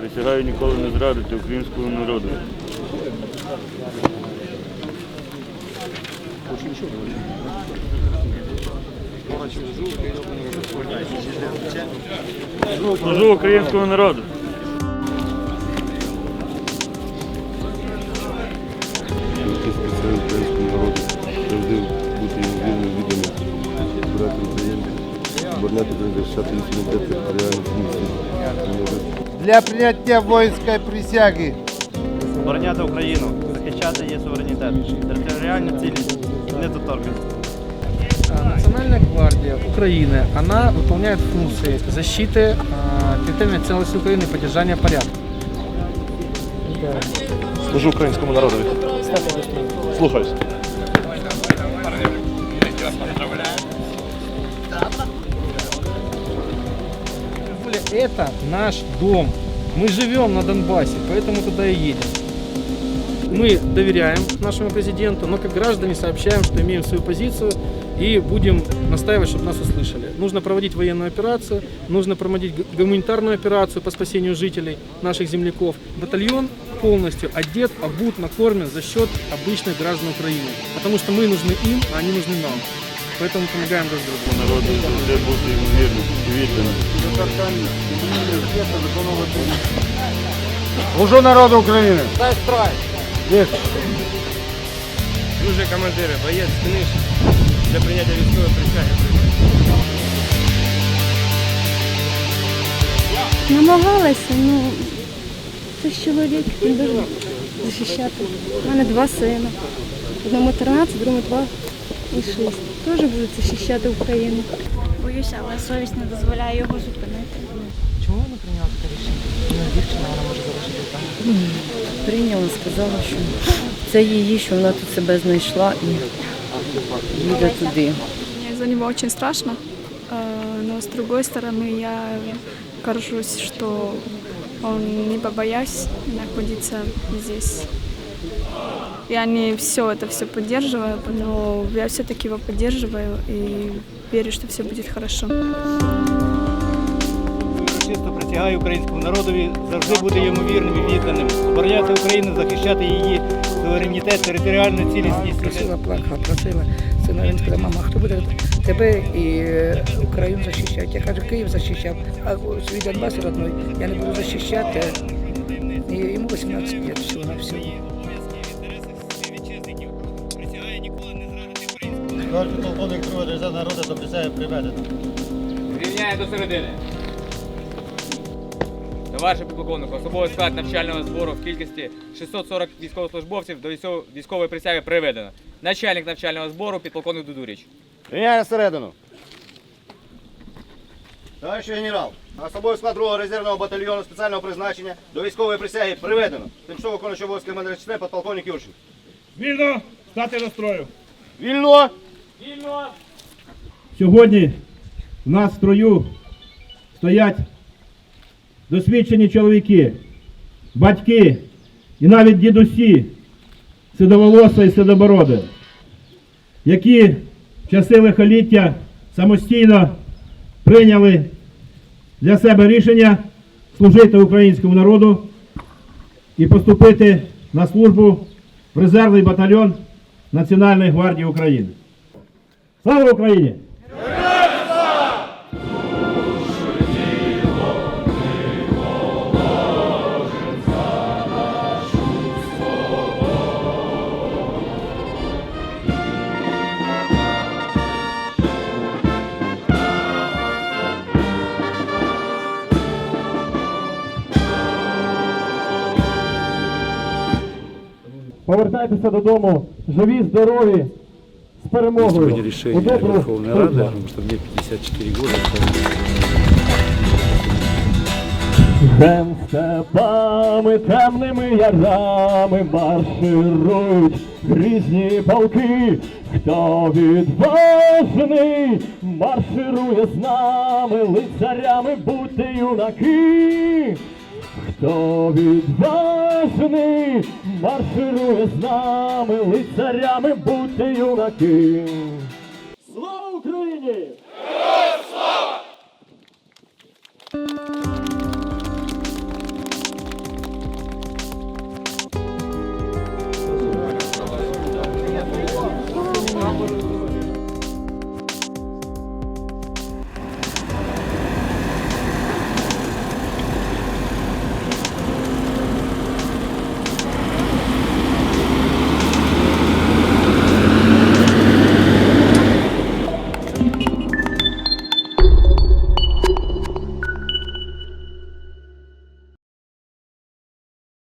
Присягаю ніколи не зрадити українського народу. Служу українському народу. Ти спасає українському народу, завжди бути йому вільним, відданим, збирати Україну, обороняти та захищати суверенітет, територіальну цілісність для прийняття воїнської присяги. обороняти Україну, захищати її суверенітет, територіальну цілість і недоторканність. Национальная гвардия Украины, она выполняет функции защиты э, территориальной целостности Украины и поддержания порядка. Служу українському народові. Слухаюсь. Более, Это наш дом. Мы живем на Донбассе, поэтому туда и едем. Мы доверяем нашему президенту, но как граждане сообщаем, что имеем свою позицию и будем настаивать, чтобы нас услышали. Нужно проводить военную операцию, нужно проводить гуманитарную операцию по спасению жителей, наших земляков. Батальон полностью одет, обут, накормлен за счет обычных граждан Украины. Потому что мы нужны им, а они нужны нам. Поэтому помогаем друг другу. Народу завжди бути вірним відданим. Служу народу України. Дуже командири, боєць книж для прийняття військової присяги. Намагалася, ну хтось чоловік він буде захищати. У мене два сина. Одному 13, другому 2 і 6. Теж будуть захищати Україну. Боюся, але совість не дозволяє його зупинити. Чому вона прийняла таке рішення? Ну, дівчина вона може залишити там. Прийняла, сказала, що це її, що вона тут себе знайшла і їде туди. Мне за него очень страшно, э, но с другой стороны я горжусь, что он не побоясь находиться здесь. Я не все это все поддерживаю, но я все-таки его поддерживаю и верю, что все будет хорошо. Чисто присягаю українському народові завжди бути йому вірним і відданим, обороняти Україну, захищати її суверенітет, територіальну цілісність. Просила, плакала, просила. Сина він сказав, мама, хто буде тебе і е, Україну захищати? Я кажу, Київ захищав, а свій Донбас родной я не буду захищати. І йому 18 років всього на всього. Кожен полковник другого державного народу до присяги приведено. Рівняє до середини. Товаришу підполковнику, особовий склад навчального збору в кількості 640 військовослужбовців до військов- військової присяги приведено. Начальник навчального збору підполковник Дудуріч. Прийняє всередину. Товариш генерал, на особовий склад другого резервного батальйону спеціального призначення до військової присяги приведено. Тимчасово виконуючий обов'язки командира частини подполковник Юрчин. Вільно стати на строю. Вільно! Сьогодні в нас в строю стоять досвідчені чоловіки, батьки і навіть дідусі сидоволоса і сидобороди, які в часи лихоліття самостійно прийняли для себе рішення служити українському народу і поступити на службу в резервний батальйон Національної гвардії України. Слава Україні! Повертайтеся додому, живі, здорові, з перемогою. Сегодня решение Верховной. Рады, потому что мне 54 года. Ген степами, темними ярами марширують різні полки. Хто відважний, марширує з нами, лицарями будьте юнаки. Хто відважний марширує з нами, лицарями бути юнаки. Слава Україні! Героям слава!